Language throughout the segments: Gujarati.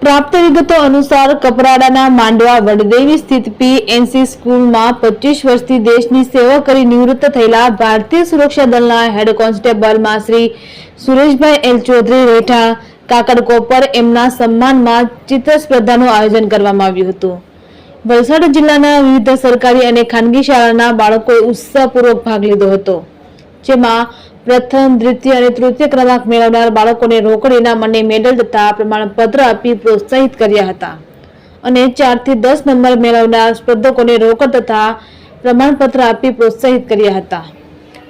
પ્રાપ્ત વિગતો અનુસાર કપરાડાના માંડવા વડદેવી સ્થિત પીએનસી સ્કૂલમાં પચીસ વર્ષથી દેશની સેવા કરી નિવૃત્ત થયેલા ભારતીય સુરક્ષા દળના હેડ કોન્સ્ટેબલમાં શ્રી સુરેશભાઈ એલ ચૌધરી રેઠા કાકડકોપર એમના સન્માનમાં ચિત્ર સ્પર્ધાનું આયોજન કરવામાં આવ્યું હતું. વલસાડ જિલ્લાના વિવિધ સરકારી અને ખાનગી શાળાના બાળકોએ ઉત્સાહપૂર્વક ભાગ લીધો હતો, જેમાં પ્રથમ, દ્વિતીય અને તૃતીય ક્રમાંક મેળવનાર બાળકોને રોકડ મને મેડલ તથા પ્રમાણપત્ર આપી પ્રોત્સાહિત કર્યા હતા. અને ચારથી દસ નંબર મેળવનાર સ્પર્ધકોને રોકડ તથા પ્રમાણપત્ર આપી પ્રોત્સાહિત કર્યા હતા.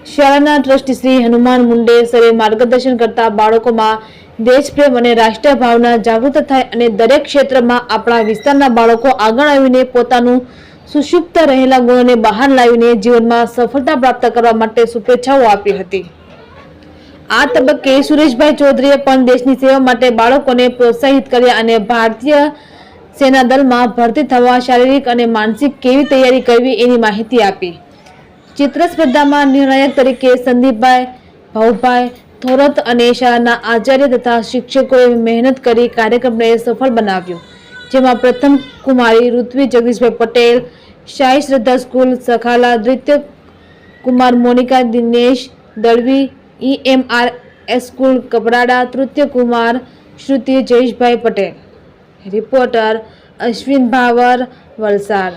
શાળાના ટ્રસ્ટી શ્રી હનુમાન મુંડે સરે માર્ગદર્શન કરતા બાળકોમાં દેશપ્રેમ અને રાષ્ટ્રીય ભાવના જાગૃત થાય અને દરેક ક્ષેત્રમાં આપણા વિસ્તારના બાળકો આગળ આવીને પોતાનું સુષુપ્ત રહેલા ગુણોને બહાર લાવીને જીવનમાં સફળતા પ્રાપ્ત કરવા માટે શુભેચ્છાઓ આપી હતી. આ તબક્કે સુરેશભાઈ ચૌધરીએ પણ દેશની સેવા માટે બાળકોને પ્રોત્સાહિત કર્યા અને ભારતીય સેના દળમાં ભરતી થવા શારીરિક અને માનસિક કેવી તૈયારી કરવી એની માહિતી આપી. ચિત્ર સ્પર્ધામાં નિર્ણાયક તરીકે સંદીપભાઈ, ભાઉભાઈ થોરત અને શાળાના આચાર્ય તથા શિક્ષકોએ મહેનત કરી કાર્યક્રમને સફળ બનાવ્યો. જેમાં પ્રથમ કુમારી ઋત્વી જગદીશભાઈ પટેલ, શાહી શ્રદ્ધા સ્કૂલ, સખાલા, દ્વિતીય કુમાર મોનિકા, દિનેશ દળવી ઈએમઆર સ્કૂલ કપરાડા તૃતીય કુમાર શ્રુતિ જયેશભાઈ પટેલ. રિપોર્ટર અશ્વિન ભાવર વલસાડ.